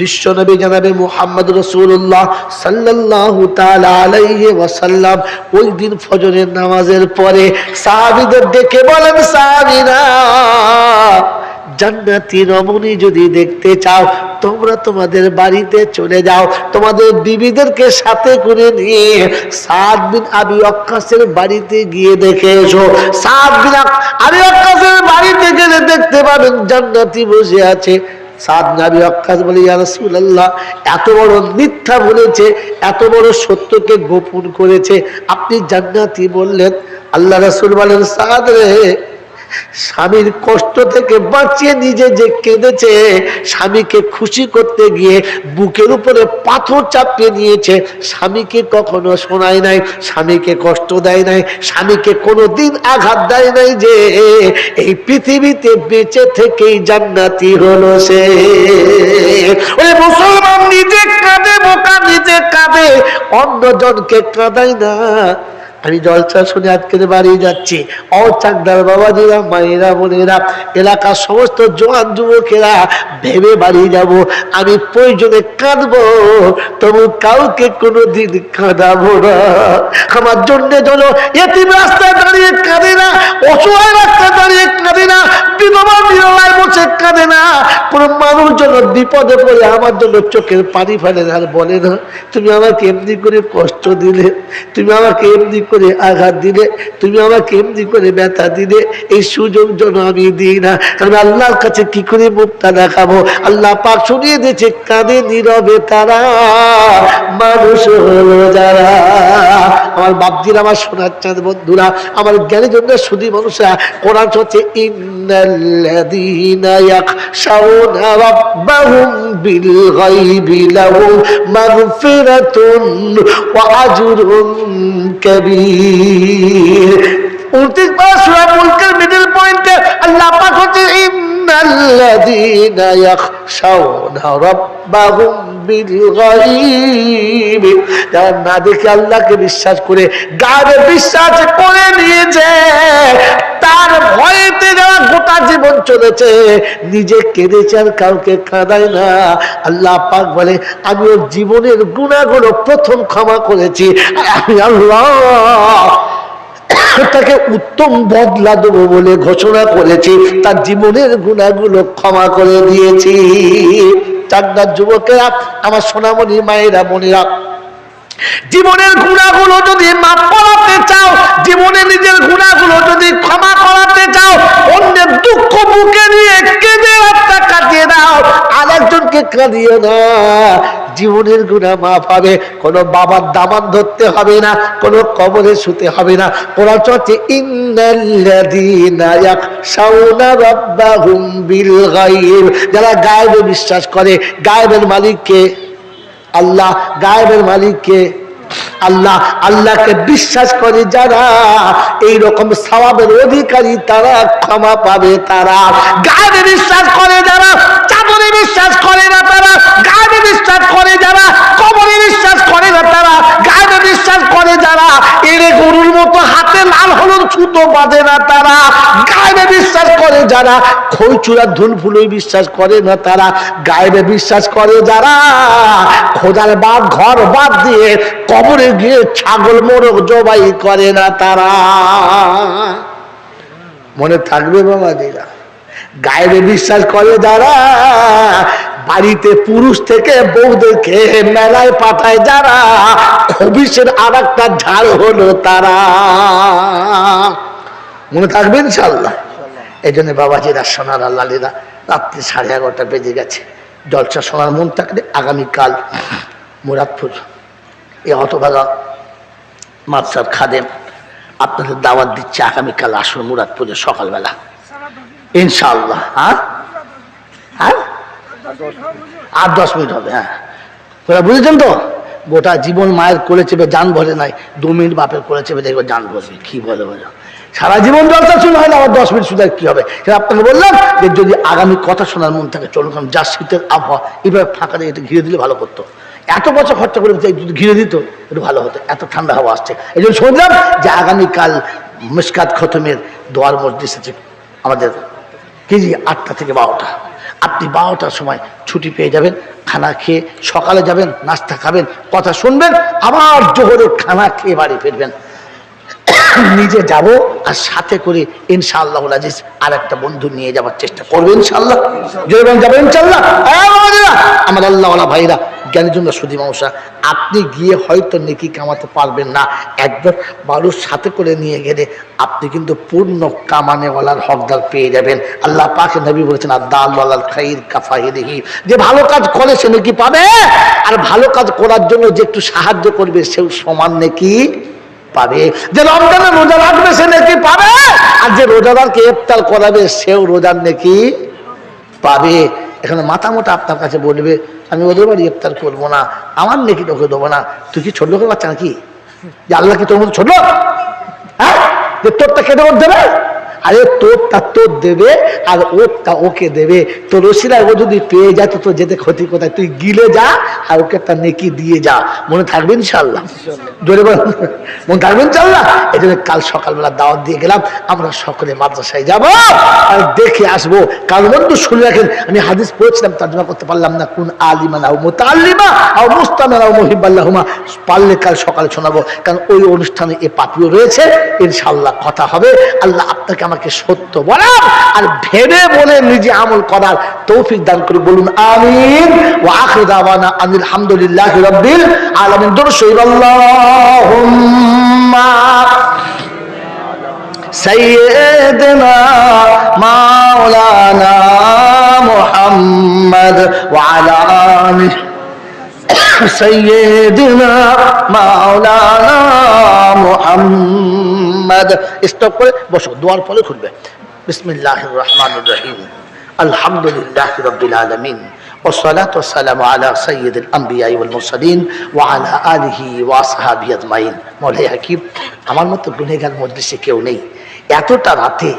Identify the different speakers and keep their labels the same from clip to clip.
Speaker 1: বিশ্বনবী জানাবে মুহাম্মদ রসুল্লাহ আলাইহি ওয়াসাল্লাম ওই দিন ফজরের নামাজের পরে সাহাবীদের ডেকে বলেন, সাহাবীরা, জান্নাতি রমণী যদি দেখতে চাও, তোমরা তোমাদের বাড়িতে চলে যাও। তোমাদের বিবিদেরকে সাথে করে নিয়ে সাত বিন আবি অক্কাসের বাড়িতে গিয়ে দেখে এসো। সাত বিন আবি অক্কাসের বাড়িতে গেলে দেখতে পাবেন জান্নাতি বসে আছে। সাদ নাবি অক্কাস বলে, ইয়া রাসূলুল্লাহ, এত বড় মিথ্যা বলেছে, এত বড় সত্যকে গোপন করেছে। আপনি জান্নাতি বললেন। আল্লাহ রসুল বলেন, সাদ রে স্বামীর কষ্ট থেকে বাঁচিয়ে নিজে যে কেঁদেছে, স্বামীকে খুশি করতে গিয়ে বুকের উপরে পাথর চাপিয়ে নিয়েছে স্বামীকে কখনো শোনায় নাই, স্বামীকে কষ্ট দেয় নাই, স্বামীকে কোনো দিন আঘাত দেয় নাই যে এই পৃথিবীতে বেঁচে থেকেই জান্নাতি হলো সে। ওই মুসলমান নিজে কাঁদে, বোকা নিজে কাঁদে, অন্যজনকে কাঁদায় না। আমি জলসা শুনে আজকের বাড়ি যাচ্ছি। অ চাকদার বাবাজিরা, মায়েরা, বোনেরা, এলাকার সমস্ত জোয়ান যুবকেরা, ভেবে বাড়ি যাব। আমি প্রয়োজনে কাঁদবো, তবু কাউকে কোনোদিন কাঁদাবো না। আমার জন্য যেন এতিম রাস্তায় দাঁড়িয়ে কাঁদে না, অসহায় রাস্তায় দাঁড়িয়ে কাঁদে না, বিধবা বিধবায় বসে কাঁদে না। কোনো মানুষ যেন বিপদে পড়ে, আমার জন্য চোখের পানি ফেলে না আর বলে না, তুমি আমাকে এমনি করে কষ্ট দিলে, তুমি আমাকে এমনি করে আঘাত দিলে, তুমি আমাকে এমনি করে ব্যথা দিলে, এই সুযোগ যেন আমি দিই না। আমি আল্লাহর কাছে কি করে মুখটা দেখাবো? আল্লাহ পাক শুনিয়ে দিয়েছে, কাঁদে নীরবে তারা, মানুষ হলো যারা। আমার বাপজির আমার সোনার চাঁদ, বন্ধুরা, আমার জ্ঞানের জন্য শুধু মানুষরা, কোরআন হচ্ছে ইন্নাল্লাযীনা বিল গায়বি লাহুম মাগফিরাতুন উনত্রিশ পারা সুরা মুলকের মিডিল পয়েন্টে আল্লাহ পাক হচ্ছে ইয়াখশাউনা রাব্বাহুম বিল গায়ব যারা না দেখে আল্লাহকে বিশ্বাস করে গায়ে বিশ্বাস করে নিয়েছে। তার ভয়েতে যারা গোটা জীবন চলেছে, নিজে কেঁদেছে আর কাউকে কাঁদায় না। আল্লাহ পাক বলে আমি ওর জীবনের গুণাগুলো প্রথম ক্ষমা করেছি। আমি আল্লাহ তাকে উত্তম বদলা দেবো বলে ঘোষণা করেছি। তার জীবনের গুণাগুলো ক্ষমা করে দিয়েছি। চাকদার যুবকেরা, আমার সোনামণি, মায়েরা, বোনেরা জীবনের গুণাগুলো যদি মাফ করাতে চাও, জীবনে নিজের গুণাগুলো যদি ক্ষমা করাতে চাও, অন্যের দুঃখ বুকে নিয়ে কেঁদে রাস্তা কাটিয়ে দাও। আরেকজনকে কাঁদিয়ে না। জীবনের গুণা মাফ হবে, কোনো বাবার দামান ধরতে হবে না, কোনো কবরে শুতে হবে না। বিল গায়ব। যারা গায়েবে বিশ্বাস করে, গায়েবের মালিককে আল্লাহ গায়েবের মালিককে, আল্লাহ, আল্লাহকে বিশ্বাস করে যারা এই রকম স্বভাবের অধিকারী তারা ক্ষমা পাবে তারা। গায়ে বিশ্বাস করে যারা চাপরে বিশ্বাস করে না তারা গায়ে বিশ্বাস করে যারা, কবরে বিশ্বাস করে না তারা, গায়েবে বিশ্বাস করে যারা, এরে গরুর মতো হাতে লাল হলুদ ছুতো বাঁধে না তারা গায়েবে বিশ্বাস করে যারা খই ধুল ফুলই বিশ্বাস করে না তারা গায়েবে বিশ্বাস করে যারা, খোদার বাদ ঘর বাদ দিয়ে কবরে গিয়ে ছাগল মোরগ জবাই করে না তারা। মনে থাকবে বাবা দিরা গায়েবে বিশ্বাস করে যারা বাড়িতে পুরুষ থেকে বউদেরকে মেলায় পাঠায় যারা খবিসের আর একটা ঝাড় হলো তারা। মনে থাকবে ইনশাল্লাহ এই জন্য বাবাজিরা, সোনার আল্লালীরা রাত্রি সাড়ে এগারোটা বেজে গেছে। জলসা শোনার মন থাকলে আগামীকাল মুরাদপুর। এই হতভাগা মাদ্রাসার খাদেম আপনাদের দাওয়াত দিচ্ছে আগামীকাল আসুন মুরাদপুরে সকালবেলা। ইনশাল্লাহ হ্যাঁ? হ্যাঁ? আট দশ মিনিট হবে হ্যাঁ। তোরা বুঝেছেন তো? গোটা জীবন মায়ের কোলে চেপে যান ভরে নাই, দু মিনিট বাপের কোলে চেপে দেখবে যান ভরবে কি বলে বলে। সারা জীবন জলসা শুনে হয় না, আবার দশ মিনিট শুধু কি হবে? সেটা আপনাকে বললাম যে যদি আগামী কথা শোনার মন থাকে, চলুন কারণ যা শীতের আবহাওয়া, এইভাবে ফাঁকা দিয়ে একটু ঘিরে দিলে ভালো করতো। এত বছর খরচা করে যদি ঘিরে দিত, একটু ভালো হতো, এত ঠান্ডা হাওয়া আসছে। এই জন্য শুনলাম যে আগামীকাল মুস্কাত খতমের দোয়ার মসজিদ আমাদের, কেজি আটটা থেকে বারোটা। আপনি বারোটার সময় ছুটি পেয়ে যাবেন, খানা খেয়ে সকালে যাবেন, নাস্তা খাবেন, কথা শুনবেন, আবার জোহরে খানা খেয়ে বাড়ি ফিরবেন। নিজে যাব আর সাথে করে ইনশাআল্লাহ আজিজ আর একটা বন্ধু নিয়ে যাওয়ার চেষ্টা করবেন ইনশাল্লাহ যাবেন ইনশাল্লাহ আমার আল্লাহওয়ালা ভাইরা জ্ঞানের জন্য সুদী মানুষরা আপনি গিয়ে হয়তো নেকি কামাতে পারবেন না। একবার মানুষ সাথে করে নিয়ে গেলে আপনি কিন্তু পূর্ণ কামানেওয়ালার হকদার পেয়ে যাবেন। আল্লাহ পাকে নবী বলেছেন আর আদাল খাইর কাফাহিরিহি যে ভালো কাজ করে সে নাকি পাবে, আর ভালো কাজ করার জন্য যে একটু সাহায্য করবে, সেও সমান নাকি পাবে। যে রমজানে রোজা রাখবে, সে নাকি পাবে, আর যে রোজাদারকে ইফতার করাবে, সেও রোজার নাকি পাবে। এখানে মাথা মোটা আপনার কাছে বলবে, আমি ওদের বাড়ি ইফতার করব না, আমার নেকি তোকে দেবো না। তুই কি ছোট লোকের বাচ্চা নাকি? যে আল্লাহ কি তোর মতো ছোট হ্যাঁ? তোরটা কেটে করতে দেবে? আরে তোরটা তোর দেবে আর ওরটা ওকে দেবে। তোর রসিলায় ও যদি পেয়ে যায় তো তোর যেতে ক্ষতি কোথায়? তুই গিলে যা আর ওকে একটা নেকি দিয়ে যা। মনে থাকবে ইনশাল্লাহ জোরে মনে থাকবে ইনশাল্লাহ এই জন্য কাল সকালবেলা দাওয়াত দিয়ে গেলাম। আমরা সকলে মাদ্রাসায় যাব। আর দেখে আসব। কাল বন্ধু, শুনে রাখেন, আমি হাদিস পড়েছিলাম, তর্জমা করতে পারলাম না। কোন আলিমা নাও মুতাল্লিমা আও মুস্তামা নাও মুহিব্বাল্লাহুমা। পারলে কাল সকালে শোনাবো। কারণ ওই অনুষ্ঠানে এ পাপিও রয়েছে। ইনশাল্লাহ কথা হবে। আল্লাহ আপনাকে আমাকে সত্য বলা আর ভেবে বলে নিজে আমল করার তৌফিক দান করে বলুন আমিন ওয়া আখির দাওয়ানা আনিল হামদুলিল্লাহি রাব্বিল আলামিন দরুদ শরীফ আল্লাহুম্মা سيدنا مولانا محمد وعلى آله سيدنا مولانا محمد স্টপ করে বসো দোয়ার পরে খুলবে বিসমিল্লাহ রহমান রহিম আলহামদুলিল্লাহ রবিল আলমিন والصلاة والسلام على سيد الأنبياء والمرسلين وعلى آله وأصحابه أجمعين মৌলাই হাকিম আমার মতো গুনেগার মজলিসে কেউ নেই এতটা রাতে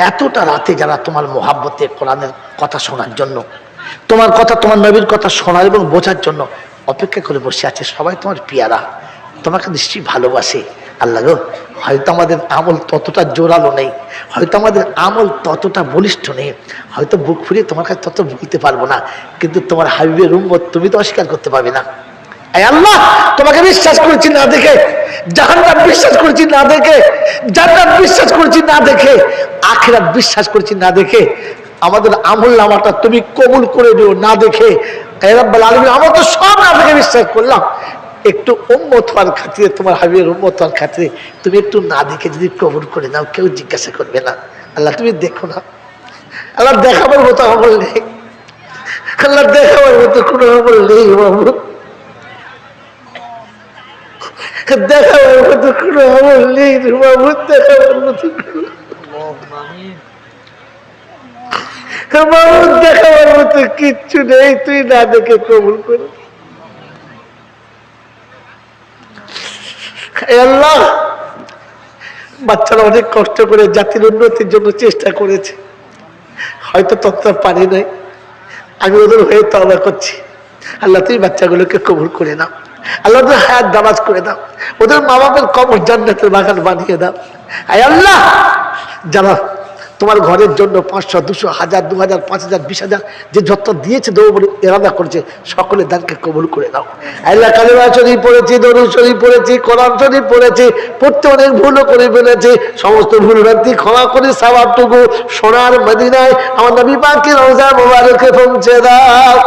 Speaker 1: এতটা রাতে যারা তোমার মোহাব্বতে কোরআনের কথা শোনার জন্য তোমার কথা তোমার নবীর কথা শোনার এবং বোঝার জন্য অপেক্ষা করে বসে আছে সবাই তোমার পিয়ারা তোমাকে নিশ্চয়ই ভালোবাসে আল্লাহ গো, হয়তো আমাদের আমল ততটা জোরালো নেই, হয়তো আমাদের আমল ততটা বলিষ্ঠ নেই, হয়তো বুক ফুরিয়ে তোমার কাছে তত বলতে পারব না, কিন্তু তোমার হাবিবের উম্মত তুমি তো অস্বীকার করতে পারবে না। আল্লাহ, তোমাকে বিশ্বাস করেছি না দেখে, জাহান্নাম বিশ্বাস করেছি না দেখে, জান্নাত বিশ্বাস করেছি না দেখে, আখিরাত বিশ্বাস করেছি না দেখে, আমাদের আমল নামাটা তুমি কবুল করে দিও না দেখে। রাব্বাল আমরা তো সব না দেখে বিশ্বাস করলাম। একটু উম্মত হওয়ার খাতিরে, তোমার হাবিবের উম্মত হওয়ার খাতিরে তুমি একটু না দেখে যদি কবুল করে নাও, কেউ জিজ্ঞাসা করবে না। আল্লাহ, তুমি দেখো না। আল্লাহ, দেখাবার মতো আমল নেই। আল্লাহ, দেখাবার মতো কোনো আমল নেই বাবু। দেখাবার মতো কোনো আমল নেই বাবু, দেখাবার মতো দেখাবার মতো কিচ্ছু নেই, তুই না দেখে কবুল করে। আল্লাহ। বাচ্চারা অনেক কষ্ট করে জাতির উন্নতির জন্য চেষ্টা করেছে। হয়তো ততটা পারি নাই। আমি ওদের হয়ে তবা করছি। আল্লাহ তুই বাচ্চাগুলোকে কবুল করে নাও। আল্লাহ, ওদের হায়াত দামাজ করে দাও ওদের মা বাবার কবর জান্নাতের বাগান বানিয়ে দাও। আয় আল্লাহ! যারা তোমার ঘরের জন্য পাঁচশো, দুশো, হাজার, দু হাজার, পাঁচ হাজার, বিশ হাজার যে যত দিয়েছে দেবো বলে এরাদা করেছে, সকলে দানকে কবুল করে দাও আল্লাহ কালিমা শরীফ পড়েছি দরু শরীফ পড়েছি, কোরআন শরীফ পড়েছি পড়তে অনেক ভুলও করে ফেলেছি, সমস্ত ভুল ভ্রান্তি ক্ষমা করে সাবাবটুকু সোনার মদিনায় আমার নবী পাকি রোজা মোবারকে পৌঁছে দাও।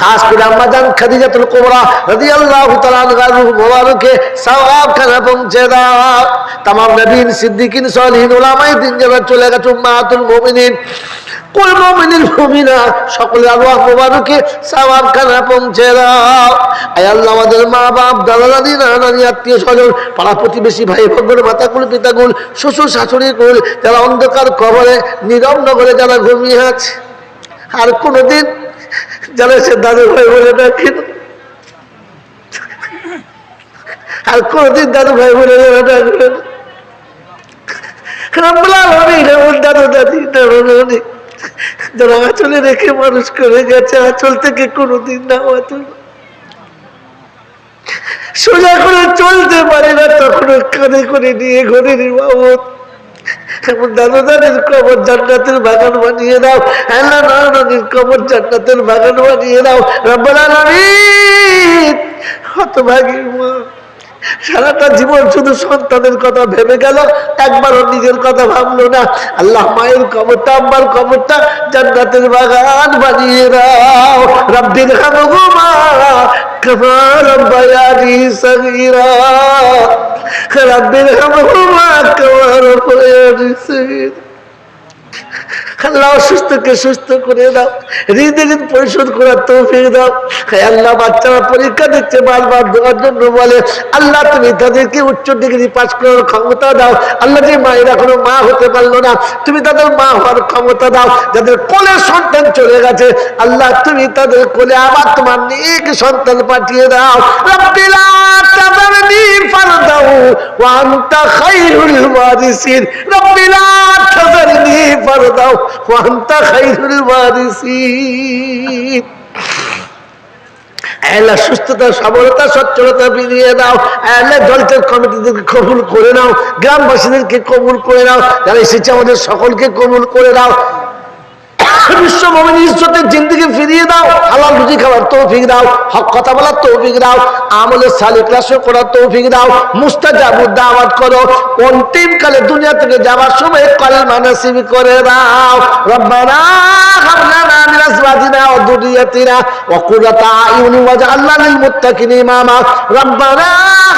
Speaker 1: খাস করে আম্মাজান খাদিজাতুল কুবরা রাদিয়াল্লাহু তাআলা আনহার রূহ মোবারকে সওয়াব খানা পৌঁছে দাও तमाम নবীন সিদ্দিকিন সলিহিন উলামায়ে দিন যারা চলে গেছে উম্মাতুল মুমিনিন কুল মুমিনিন মুমিনা সকলের আরওয়াহ মোবারকে সওয়াব খানা পৌঁছে দাও আয় আল্লাহ আমাদের মা বাপ দাদা দাদি নানা নানি আত্মীয় স্বজন পাড়া প্রতিবেশী ভাই ভগ্ন মাতাকুল পিতাকুল শ্বশুর শাশুড়ি কুল যারা অন্ধকার কবরে নীরব নগরে যারা ঘুমিয়ে আছে আর কোনোদিন যারা সে দাদু ভাই বলে ডাকে না। আর কোনদিন দাদু ভাই বলে যারা ডাকবে না। রব্বুল আলামিন এমন দাদু দাদি যারা আঁচলে রেখে মানুষ করে গেছে, আঁচল থেকে কোনোদিন না হতো সোজা করে চলতে পারে না তখন কাঁধে করে নিয়ে ঘরে নির্বাবত দাদু দাদির কবর জান্নাতের বাগান বানিয়ে দাও। আল্লাহ নানা নানির কবর মা। সারাটা জীবন শুধু সন্তানের কথা ভেবে গেল, একবারও নিজের কথা ভাবলো না। আল্লাহ মায়ের কবরটা, আব্বার কবরটা জান্নাতের বাগান বানিয়ে দাও। রব্বির হামহুমা কামা রব্বায়ানি সগীরা। রব্বির আল্লাহ অসুস্থকে সুস্থ করে দাও ঋণ পরিশোধ করার দাও। আল্লাহ, বাচ্চারা পরীক্ষা দিচ্ছে, বারবার দেওয়ার জন্য বলে, আল্লাহ, তুমি তাদেরকে উচ্চ ডিগ্রি পাস করার ক্ষমতা দাও। আল্লাহ, যে মায়ের এখনও মা হতে পারল না, তুমি তাদের মা হওয়ার ক্ষমতা দাও, যাদের কোলে সন্তান চলে গেছে। আল্লাহ, তুমি তাদের কোলে আবার তোমার নেক সন্তান পাঠিয়ে দাও। রব্বিলা খায়রুল ওয়ারিসিন সুস্থতা, সবলতা, সচ্ছলতা ফিরিয়ে দাও। আল্লাহ দলটার কমিটিদেরকে কবুল করে নাও। গ্রামবাসীদেরকে কবুল করে নাও। যারা এসেছে, আমাদের সকলকে কবুল করে দাও বিশ্ব মমিন ইজ্জতের জিন্দিগি ফিরিয়ে দাও, হালাল রুজি খাওয়ার তৌফিক দাও, হক কথা বলার তৌফিক দাও, আমলের সালিক রাসু করার তৌফিক দাও মুস্তাজাবুদ দাওয়াত করো, অন্তিম কালে দুনিয়া থেকে যাওয়ার সময় কলমা নসিব করে দাও। রব্বানা হাবলানা মিন আজওয়াজিনা ওয়া যুররিয়াতিনা ওয়া কুররাতা আয়ুনি ওয়াজআলনা লিল মুত্তাকিন ইমামা। রব্বানা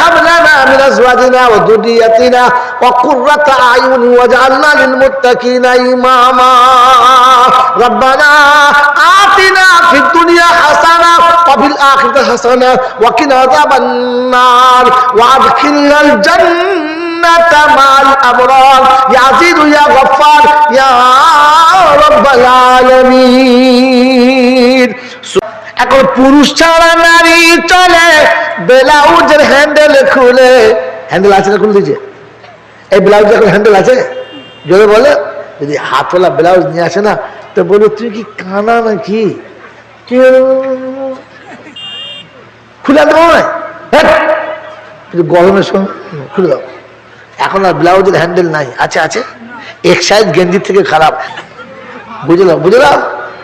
Speaker 1: হাবলানা মিন আজওয়াজিনা ওয়া যুররিয়াতিনা ওয়া কুররাতা আয়ুনি ওয়াজআলনা লিল মুত্তাকিনা ইমামা। ربنا آتنا في الدنيا حسنة وفي الآخرة حسنة وقنا عذاب النار وادخلنا الجنة مع الأبرار يا عزيز يا غفار يا رب العالمين এখন পুরুষ ছাড়া নারী চলে ব্লাউজের হ্যান্ডেল খুলে হ্যান্ডেল আছে না খুলে দিয়েছে এই ব্লাউজ এখন হ্যান্ডেল আছে জোরে বলে যদি হাতওয়ালা ব্লাউজ নিয়ে আসে না তো বলো তুই কি কানা নাকি? খুলে না হ্যাট! গরমের সময় খুলে দাও। এখন আর ব্লাউজের হ্যান্ডেল নাই। আছে আছে। এক সাইজ গেঞ্জির থেকে খারাপ। বুঝলাম বুঝলাম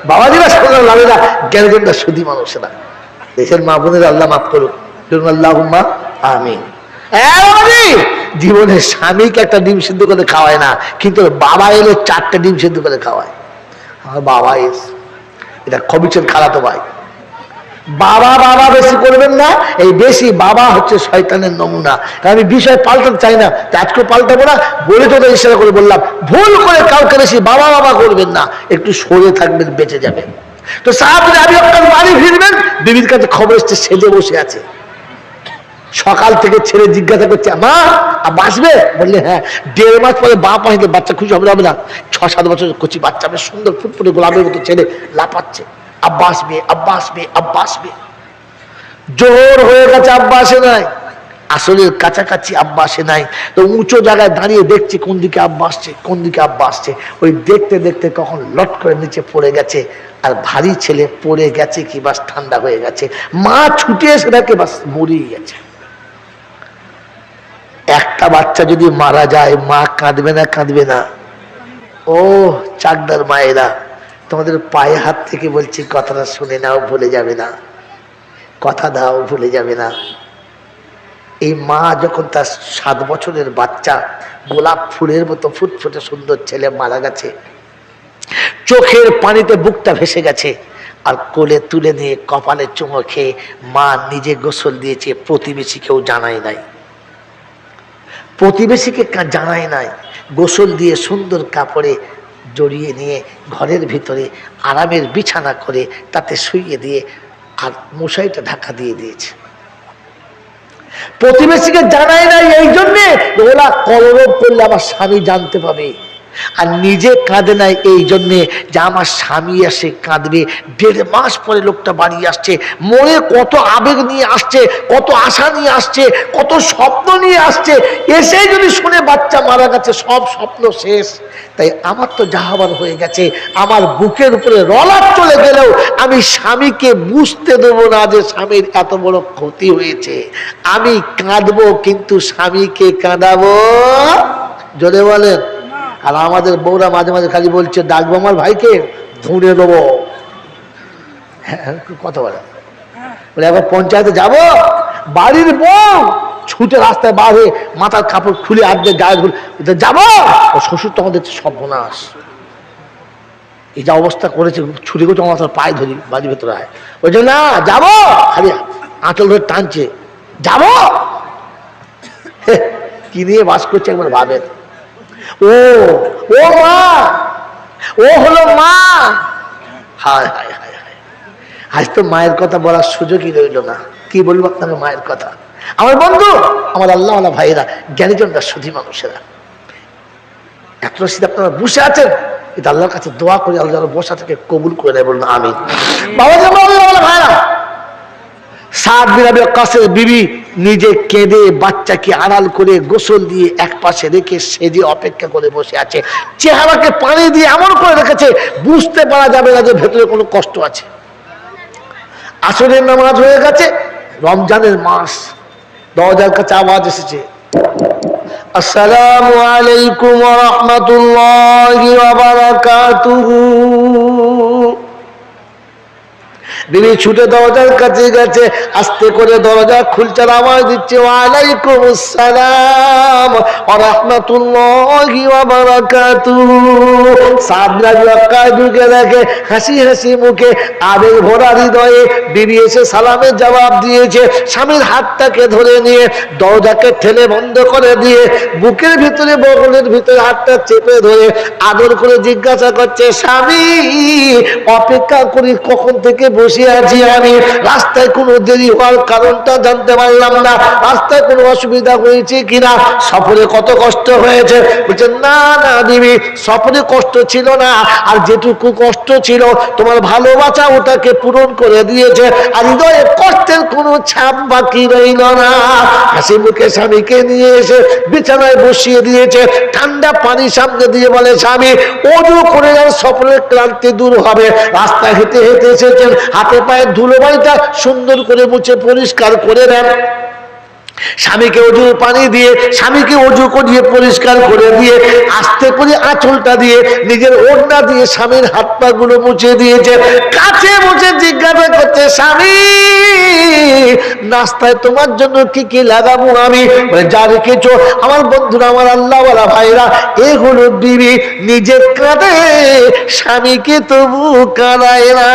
Speaker 1: বাবাজিরা সাধারণ লাভেরা জ্ঞানজনটা সুদী মানুষেরা। দেশের মা বোনের আল্লাহ মাফ করুক। আল্লাহ বাবাজি, জীবনে স্বামীকে একটা ডিম সিদ্ধ করে খাওয়ায় না কিন্তু বাবা এলে চারটে ডিম সিদ্ধ করে খাওয়ায়। আমার বাবা এস, এটা খবিচের খালাতো ভাই। বাবা বাবা বেশি করবেন না, এই বেশি বাবা হচ্ছে শয়তানের নমুনা। আমি বিষয় পাল্টাতে চাই না আজকে পাল্টাবো না, বলে তো ইশারা করে বললাম, ভুল করে কাউকে বেশি বাবা বাবা করবেন না, একটু সরে থাকবেন, বেঁচে যাবেন। তো সাহায্যে আমি আপনার বাড়ি ফিরবেন, বিবির কাছে খবর এসছে, সেজে বসে আছে। সকাল থেকে ছেলে জিজ্ঞাসা করছে, মা বাঁচবে বললে হ্যাঁ। দেড় মাস পরে বাপ আসলে বাচ্চা খুশি হবে না ছ, সাত বছর কচি বাচ্চা, বেশ সুন্দর ফুটফুটে গোলাপের মতো ছেলে লাপাচ্ছে আব্বা আসবে আব্বা আসবে আব্বা আসবে। জোর হয়ে গেছে, আব্বা আসে নাই। আসলে কাছাকাছি আব্বা আসে নাই। তো উঁচু জায়গায় দাঁড়িয়ে দেখছে কোন দিকে আব্বা আসছে, কোন দিকে আব্বা আসছে। ওই দেখতে দেখতে কখন লট করে নিচে পড়ে গেছে। আর ভারী ছেলে পড়ে গেছে কি বাস, ঠান্ডা হয়ে গেছে। মা ছুটে এসে দেখে বাস মরিয়ে গেছে। একটা বাচ্চা যদি মারা যায়, মা কাঁদবে না কাঁদবে না? ও, চাকদার মায়েরা, তোমাদের পায়ে হাত থেকে বলছি, কথাটা শুনে নাও, ভুলে যাবে না। কথা দাও, ভুলে যাবে না। এই মা যখন তার সাত বছরের বাচ্চা, গোলাপ ফুলের মতো ফুটফুটে সুন্দর ছেলে মারা গেছে, চোখের পানিতে বুকটা ভেসে গেছে, আর কোলে তুলে নিয়ে কপালে চুমো খেয়ে মা নিজে গোসল দিয়েছে প্রতিবেশী কেউ জানায় নাই। প্রতিবেশীকে জানায় নাই। গোসল দিয়ে সুন্দর কাপড়ে জড়িয়ে নিয়ে ঘরের ভিতরে আরামের বিছানা করে তাতে শুইয়ে দিয়ে আর মশাইটা ঢাকা দিয়ে দিয়েছে। প্রতিবেশীকে জানায় নাই এই জন্যে ওরা কলরব করলে আমার স্বামী জানতে পাবে। আর নিজে কাঁদে নাই এই জন্যে যে আমার স্বামী আসে কাঁদবে। দেড় মাস পরে লোকটা বাড়ি আসছে, মনে কত আবেগ নিয়ে আসছে, কত আশা নিয়ে আসছে, কত স্বপ্ন নিয়ে আসছে। এসে যদি শুনে বাচ্চা মারা গেছে, সব স্বপ্ন শেষ। তাই আমার তো যাহাবার হয়ে গেছে, আমার বুকের উপরে রলার চলে গেলেও আমি স্বামীকে বুঝতে দেবো না যে স্বামীর এত বড় ক্ষতি হয়েছে। আমি কাঁদবো, কিন্তু স্বামীকে কাঁদাবো। জোরে বলেন। আর আমাদের বউরা মাঝে মাঝে খালি বলছে ডাকবো আমার ভাইকে ধুঁড়ে দেবো। হ্যাঁ কথা বলে। বলে একবার পঞ্চায়েতে যাব বাড়ির বউ ছুটে রাস্তায় বার হয়ে মাথার কাপড় খুলে আর্ধেক গায়ে বলছে, যাব? ও শ্বশুর তখন দেখছে সর্বনাশ। এই যা অবস্থা করেছে ছুটি করছে আমার পায়ে ধরি বাড়ির ভেতরে আয়। বলছে না যাব। খালি আঁচল ধরে টানছে যাব? কি নিয়ে বাস করছে একবার ভাবেন? ও ও মা, ও হলো মা। হায় হায় হায় হায়। আজ তো মায়ের কথা বলার সুযোগই রইল না। কি বলব আপনাকে মায়ের কথা? আমার বন্ধু, আমার আল্লাহ আল্লাহ ভাইয়েরা, জ্ঞানীজনরা, সুধী মানুষেরা। এক রশিদ আপনারা বসে আছেন এটা আল্লাহর কাছে দোয়া করে, আল্লাহ বসা থেকে কবুল করে নেয় বলুন আমি বাবা ভাইরা। সাত বিন আবি ওয়াক্কাসের বিবি নিজে কেঁদে বাচ্চাকে আড়াল করে গোসল দিয়ে এক পাশে রেখে সেজে অপেক্ষা করে বসে আছে। চেহারাকে পানি দিয়ে এমন করে রেখেছে, বুঝতে পারা যাবে না যে ভেতরে কোনো কষ্ট আছে। আসরের নামাজ হয়ে গেছে, রমজানের মাস, দরজার কাছে আওয়াজ এসেছে। আসসালামু আলাইকুম রাহমাতুল্লাহি বিবি ছুটে দরজার কাছে গেছে, আস্তে করে দরজা খুলছে আওয়াজ দিচ্ছে, ওয়ালাইকুম আসসালাম ওয়া রাহমাতুল্লাহি ওয়া বারাকাতুহু। সাদরা ওয়াক্কায় ঢুকে দেখে, হাসি হাসি মুখে, আবেগ ভরা হৃদয়ে বিবি এসে সালামের জবাব দিয়েছে, স্বামীর হাতটাকে ধরে নিয়ে, দরজাকে ঠেলে বন্ধ করে দিয়ে, বুকের ভিতরে, বগলের ভিতরে হাতটা চেপে ধরে আদর করে জিজ্ঞাসা করছে, স্বামী, অপেক্ষা করি কখন থেকে বসে আর যেটুকু কষ্ট ছিল, তোমার ভালোবাসা ওটাকে পূরণ করে দিয়েছে। আর হৃদয়ে কষ্টের ছাপ বাকি রইল না। হাসি মুখে স্বামীকে নিয়ে এসে বিছানায় বসিয়ে দিয়েছে। ঠান্ডা পানি সামনে দিয়ে বলে, স্বামী, অজু করে যার সফরের ক্লান্তি দূর হবে। রাস্তায় হেঁটে হেঁটে এসেছেন। হাতে পায়ে ধুলোবাড়িটা সুন্দর করে মুছে পরিষ্কার করে নেন স্বামীকে অজু পানি দিয়ে স্বামীকে অজু করিয়ে পরিষ্কার করে দিয়ে আস্তে করে আঁচলটা দিয়ে নিজের ওড়না দিয়ে স্বামীর হাত পা গুলো মুছে দিয়েছে। কাছে বসে জিজ্ঞাসা করছে স্বামী নাস্তায় তোমার জন্য কি কি লাগাবো আমি? বলে, যা রেখেছো। আমার বন্ধুরা আমার আল্লাহওয়ালা ভাইরা এগুলো দিবি। নিজে কাঁদে স্বামীকে তবু কাঁদায় না।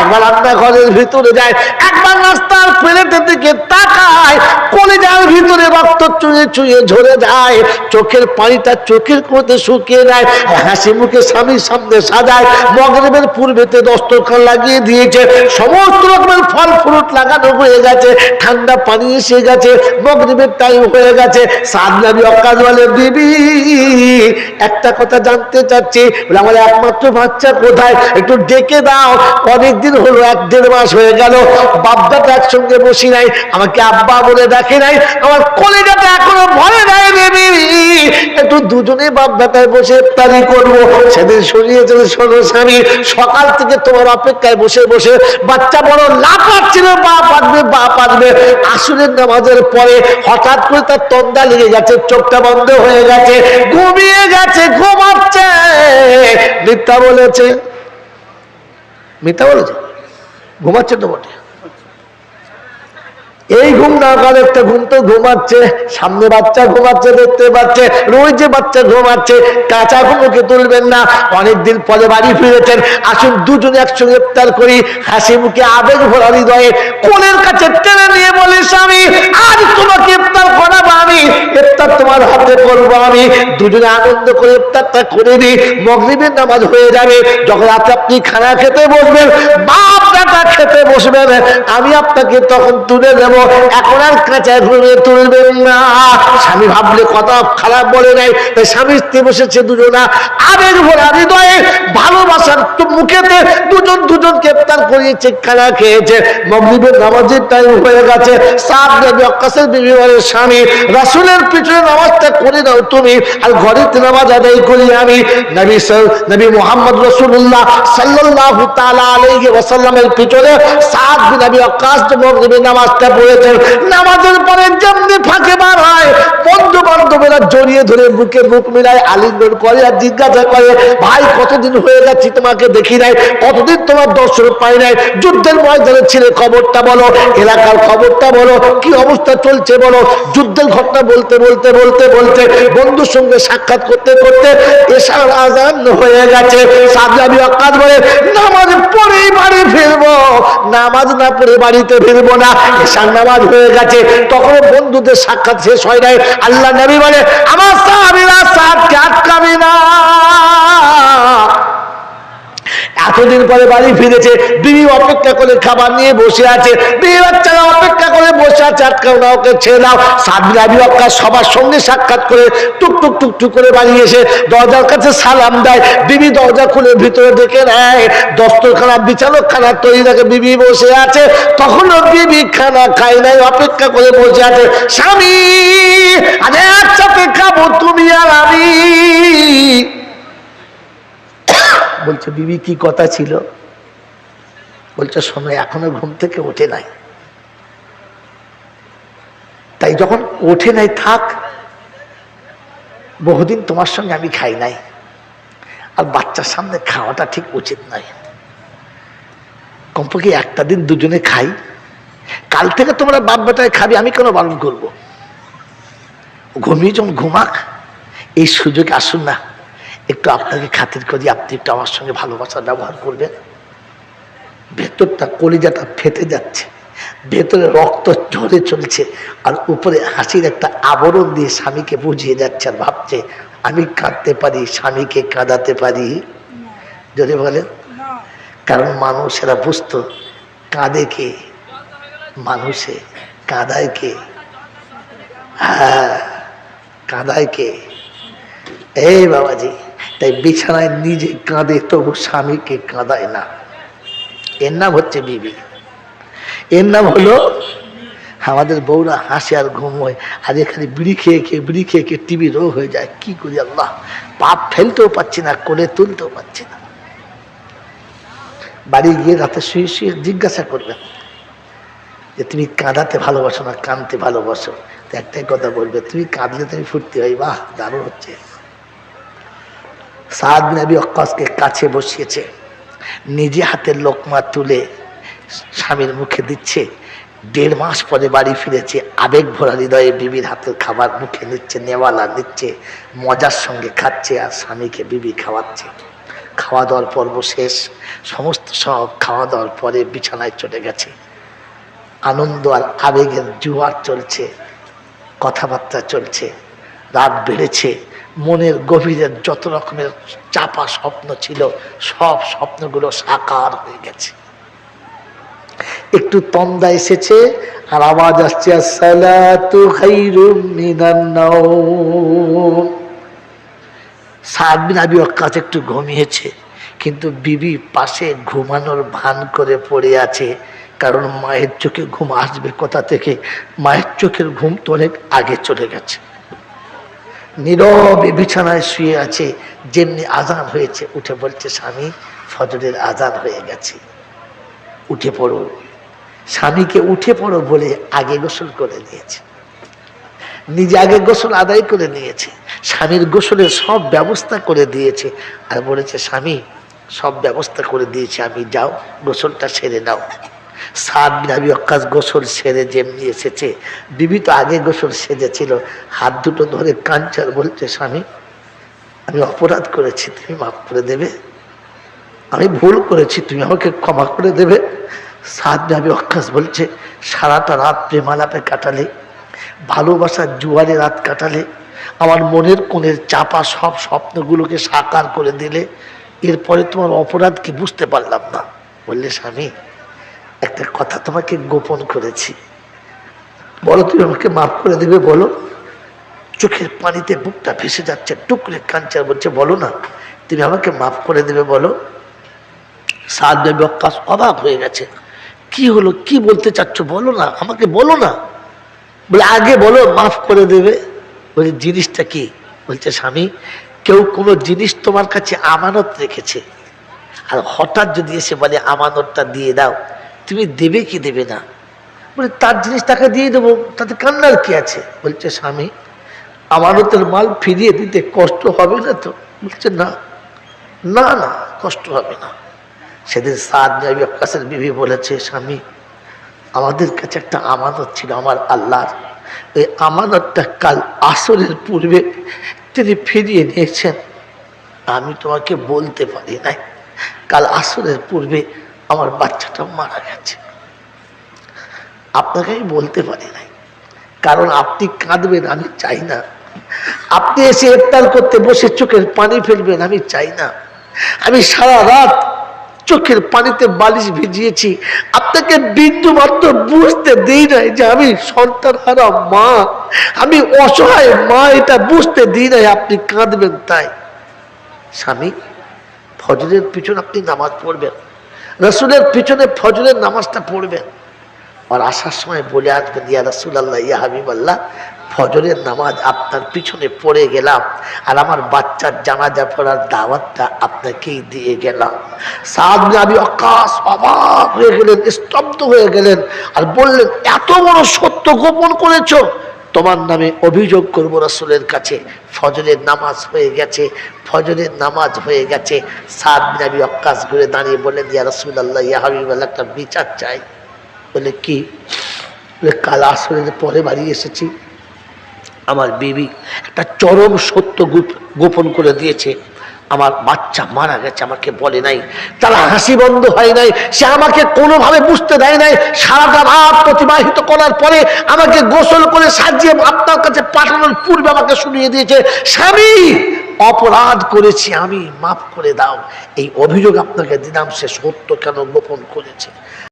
Speaker 1: একবার রান্নাঘরের ভিতরে যায় একবার রাস্তার প্লেটের দিকে তাকায় কলেজার ভিতরে রক্ত চুয়ে চুয়ে ঝরে যায়, চোখের পানিটা চোখের কোণে শুকিয়ে নেয় হাসি মুখে স্বামীর সামনে সাজায়, মগরবের পূর্বেতে দস্তরখান লাগিয়ে দিয়েছে, সমস্ত রকমের ফল ফ্রুট লাগানো হয়ে গেছে, ঠান্ডা পানি এসে গেছে, মগরবের টাইম হয়ে গেছে সাদনাবি অকাজ বলে বিবি। একটা কথা জানতে চাচ্ছি আমার একমাত্র বাচ্চা কোথায়? একটু ডেকে দাও, অনেকদিন হলো, এক দেড় মাস হয়ে গেল বাপদাটা একসঙ্গে বসি নাই, আমাকে আব্বা বলে দেখে নাই, আমার কলেজাটা এখনও ভরে নাই বেবি। একটু দুজনে বাপদাটায় বসে ইফতারি করব। সেদিন শুনিয়েছিল শোনো স্বামী, সকাল থেকে তোমার অপেক্ষায় বসে বসে বাচ্চা বড় লাফাচ্ছিল বাপ আসবে বাপ আসবে। আসুরের নামাজের পরে হঠাৎ করে তার তন্দা লেগে গেছে, চোখটা বন্ধ হয়ে গেছে, ঘুমিয়ে গেছে, ঘুমাচ্ছে। মিথ্যা বলেছে। মিথ্যা বলেছে? ঘুমাচ্ছে তো বটে। এই ঘুম না একটা ঘুম তো ঘুমাচ্ছে, সামনে বাচ্চা ঘুমাচ্ছে, দেখতে পাচ্ছে যে বাচ্চা ঘুমাচ্ছে, কাঁচা ঘুমোকে তুলবেন না। অনেকদিন পরে বাড়ি ফিরেছেন, আসুন দুজন একসঙ্গে ইফতার করি। হাসি মুখে আবেগ ভরা হৃদয়ে কোলের কাছে টেনে নিয়ে বলে, স্বামী, আজ তোমাকে ইফতার করাবো আমি। ইফতার তোমার হাতে করব আমি। দুজনে আনন্দ করে ইফতারটা করে দিই মগরিবের নামাজ হয়ে যাবে। যখন আপনি খানা খেতে বসবেন, বাপ বেটা খেতে বসবেন আমি আপনাকে তখন তুলে দেব। এখন আর কাঁচায় ঘুরে তুলবেন না। স্বামী ভাবলে কথা খারাপ বলে নাই, তাই স্বামী স্ত্রী বসেছে দুজনা। আবেগ ভরা হৃদয়ে ভালোবাসার মুখেতে দুজন দুজনকে ইফতার করিয়েছে খানা খেয়েছে। মগরিবের নামাজের টাইম হয়ে গেছে। সাত নবী অক্কাসের বিবিবারের স্বামী, রাসূলের পিছনে নামাজটা করে দাও তুমি, আর ঘরেতে নামাজ আদায় করি আমি। নবী নবী মোহাম্মদ রাসূলুল্লাহ সাল্লাল্লাহু তাআলা আলাইহি ওয়াসাল্লামের পিছনে সাত অক্কাস মগরিবের নামাজটা পড়েছেন নামাজের পরে যেমনি ফাঁকে বার হয় বন্ধু বান্ধবেরা জড়িয়ে ধরে বুকে বুক মিলায় আলিঙ্গন করে আর জিজ্ঞাসা করে, ভাই, কতদিন হয়ে যাচ্ছি তোমাকে দেখি নাই? কতদিন তোমার দর্শন পাই নাই? যুদ্ধের খবরটা বলো। এলাকার খবরটা বলো। কি অবস্থা চলছে বলো। যুদ্ধের ঘটনা বলতে বলতে বলতে বলতে, বন্ধুর সঙ্গে সাক্ষাৎ করতে করতে এসার আজান হয়ে গেছে। সাবজাবি অকাজ বলে নামাজ পড়েই বাড়ি নামাজ না পড়ে বাড়িতে ফিরবো না। এসার নামাজ হয়ে গেছে। তখন বন্ধুদের সাক্ষাৎ শেষ হয় নাই। আল্লাহ নবী বলে, আমার সাহাবিরা সাথকে আটকাবি না। এতদিন পরে বাড়ি ফিরেছে, বিবি অপেক্ষা করে খাবার নিয়ে বসে আছে, বিবি বাচ্চারা অপেক্ষা করে বসে আছে, আটকাও না, ওকে ছেড়ে দাও। সাদরা বিবাক্কা সবার সঙ্গে সাক্ষাৎ করে টুক টুক টুক টুক করে বাড়ি এসে দরজার কাছে সালাম দেয়। বিবি দরজা খুলে ভিতরে ডেকে নেয়। দস্তরখানা বিছানো খানা তৈরি থাকে, বিবি বসে আছে। তখনও বিবি খানা খাই নাই, অপেক্ষা করে বসে আছে, স্বামী আরে একসাথে খাব তুমি আর আমি। বলছে, বিবি, কি কথা ছিল? বলছে, শোনো, এখনও ঘুম থেকে ওঠে নাই। তাই যখন ওঠে নাই, থাক, বহুদিন তোমার সঙ্গে আমি খাই নাই, আর বাচ্চার সামনে খাওয়াটা ঠিক উচিত নয়। কমপক্ষে একটা দিন দুজনে খাই। কাল থেকে তোমরা বাপ বেটায় খাবি, আমি কেন বারণ করব? ঘুমিয়ে যখন ঘুমাক, এই সুযোগ আসুন না। একটু আপনাকে খাতির করি, আপনি একটু আমার সঙ্গে ভালোবাসা ব্যবহার করবেন। ভেতরটা কলিজাটা ফেটে যাচ্ছে, ভেতরে রক্ত ঝরে চলছে, আর উপরে হাসির একটা আবরণ দিয়ে স্বামীকে বুঝিয়ে যাচ্ছে আর ভাবছে, আমি কাঁদতে পারি, স্বামীকে কাঁদাতে পারি। যদি বলেন। কারণ মানুষেরা বুঝতো, কাঁদে কে? মানুষে কাঁদায় কে? হ্যাঁ কাঁদায় কে? এই বাবাজি। তাই বিছানায় নিজে কাঁদে, তবু স্বামীকে কাঁদায় না। এর নাম হচ্ছে বিবি। এর নাম হলো, আমাদের বউরা হাসে আর ঘুমোয় আর এখানে বিড়ি খেয়ে খেয়ে, বিড়ি খেয়ে খেয়ে টিভি রোগ হয়ে যায়। কি করি আল্লাহ? পাপ ফেলতেও পাচ্ছি না, কোলে তুলতেও পাচ্ছি না। বাড়ি গিয়ে রাতে শুয়ে শুয়ে জিজ্ঞাসা করবেন যে, তুমি কাঁদাতে ভালোবাসো না কাঁদতে ভালোবাসো? একটাই কথা বলবে, তুমি কাঁদলে তুমি ফুর্তি হয় বাহ, দারুণ হচ্ছে। সাদ কাছে বসিয়েছে, নিজে হাতের লোকমা তুলে স্বামীর মুখে দিচ্ছে, দেড় মাস পরে বাড়ি ফিরেছে, আবেগ ভরা হৃদয়ে বিবির হাতের খাবার মুখে নিচ্ছে, নেওয়ালা নিচ্ছে, মজার সঙ্গে খাচ্ছে আর স্বামীকে বিবি খাওয়াচ্ছে। খাওয়া দাওয়ার পর্ব শেষ, সমস্ত সব খাওয়া দাওয়ার পরে বিছানায় চলে গেছে। আনন্দ আর আবেগের জুয়ার চলছে, কথাবার্তা চলছে, রাত বেড়েছে মনের গভীরে যত রকমের চাপা স্বপ্ন ছিল, সব স্বপ্নগুলো সাকার হয়ে গেছে। একটু তন্দা এসেছে, আর আওয়াজ আসছে, আসসালাতু খাইরুম মিনান নাওম। সাত বিন আবি একটু ঘুমিয়েছে, কিন্তু বিবি পাশে ঘুমানোর ভান করে পড়ে আছে, কারণ মায়ের চোখে ঘুম আসবে কোথা থেকে? মায়ের চোখের ঘুম তো অনেক আগে চলে গেছে। নীরবে বিছানায় শুয়ে আছে, যেমনি আজান হয়েছে, উঠে বলছে, স্বামী, ফজরের আজান হয়ে গেছে। উঠে পড়ো। স্বামীকে উঠে পড়ো বলে আগে গোসল করে নিয়েছে। নিজে আগে গোসল আদায় করে নিয়েছে। স্বামীর গোসলের সব ব্যবস্থা করে দিয়েছে আর বলেছে, স্বামী, সব ব্যবস্থা করে দিয়েছে, আমি যাও, গোসলটা সেরে নাও। সাত বিনাবি অক্কাশ গোসল সেরে যেমনি এসেছে। বিবি তো আগে গোসল সেজেছিল। হাত দুটো ধরে কাঞ্চার বলছে, স্বামী, আমি অপরাধ করেছি, তুমি মাফ করে দেবে। আমি ভুল করেছি, তুমি আমাকে ক্ষমা করে দেবে। সাত বিনাবি অক্কাশ বলছে, সারাটা রাত প্রেমালাপে কাটালে, ভালোবাসার জুয়ারে রাত কাটালে, আমার মনের কোণের চাপা সব স্বপ্নগুলোকে সাকার করে দিলে, এরপরে তোমার অপরাধ কি বুঝতে পারলাম না? বললে, স্বামী একটা কথা তোমাকে গোপন করেছি। বলো, তুমি আমাকে মাফ করে দেবে, বলো। চোখের পানিতে বুকটা ভেসে যাচ্ছে, টুকরে কাঞ্চার বলছে, বলো না, তুমি আমাকে মাফ করে দেবে, বলো। অক্কাশ অবাক হয়ে গেছে। কি হলো, কি বলতে চাচ্ছ, বলো না, আমাকে বলো না। বলে, আগে বলো, মাফ করে দেবে। বলে, জিনিসটা কি? বলছে, স্বামী, কেউ কোনো জিনিস তোমার কাছে আমানত রেখেছে। আর হঠাৎ যদি এসে বলে, আমানতটা দিয়ে দাও তুমি দেবে কি দেবে না? বলে, তার জিনিস তাকে দিয়ে দেবো, তাতে কান্নার কি আছে? বলছে, স্বামী, আমানতের মাল ফিরিয়ে দিতে কষ্ট হবে না তো? বলছে, না না না, কষ্ট হবে না। সেদিন সাদ নবী আকাশের বিবি বলেছে, স্বামী, আমাদের কাছে একটা আমানত ছিল আমার আল্লাহর। ওই আমানতটা কাল আসরের পূর্বে তিনি ফিরিয়ে নিয়েছেন আমি তোমাকে বলতে পারি নাই, কাল আসরের পূর্বে আমার বাচ্চাটা মারা গেছে। আপনাকে আমি বলতে পারি নাই। কারণ আপনি কাঁদবেন, আমি চাই না। আপনি এসে ইফতার করতে বসে চোখের পানি ফেলবেন, আমি চাই না। আমি সারা রাত চোখের পানিতে বালিশ ভিজিয়েছি। আপনাকে বিন্দু মাত্র বুঝতে দিই নাই যে আমি সন্তান হারা মা। আমি অসহায় মা, এটা বুঝতে দিই নাই আপনি কাঁদবেন তাই। স্বামী, ফজরের পিছনে আপনি নামাজ পড়বেন। রসুলের পিছনে ফজরের নামাজটা পড়বেন। আর আসার সময় বলে আসবেন, ইয়া রসুল আল্লাহ ইয়া হাবিব আল্লাহ ফজরের নামাজ আপনার পিছনে পড়ে গেলাম, আর আমার বাচ্চার জানাজা পড়ার দাওয়াতটা আপনাকেই দিয়ে গেলাম। সাদ আমি আকাশ অবাক হয়ে গেলেন, স্তব্ধ হয়ে গেলেন, আর বললেন, এত বড় সত্য গোপন করেছ তোমার নামে অভিযোগ করব রসুলের কাছে। ফজরের নামাজ হয়ে গেছে, ফজরের নামাজ হয়ে গেছে। সাত বিনাবি অক্কাশ ঘুরে দাঁড়িয়ে বলে ইয়া রসুল আল্লাহ ইয়া হাবিব একটা বিচার চাই। বলে, কি? বলে, কাল আসরের পরে বাড়ি এসেছি। আমার বিবি একটা চরম সত্য গুপ- গোপন করে দিয়েছে। আমার বাচ্চা মারা গেছে, আমাকে বলে নাই, তার হাসি বন্ধ হয় নাই, সে আমাকে কোনোভাবে বুঝতে দেয় নাই, সারাটা রাত অতিবাহিত করার পরে আমাকে গোসল করে সাজিয়ে আপনার কাছে পাঠানোর পূর্বে আমাকে শুনিয়ে দিয়েছে, স্বামী, অপরাধ করেছি আমি, মাফ করে দাও। এই অভিযোগ আপনাকে দিলাম, সে সত্য কেন গোপন করেছে?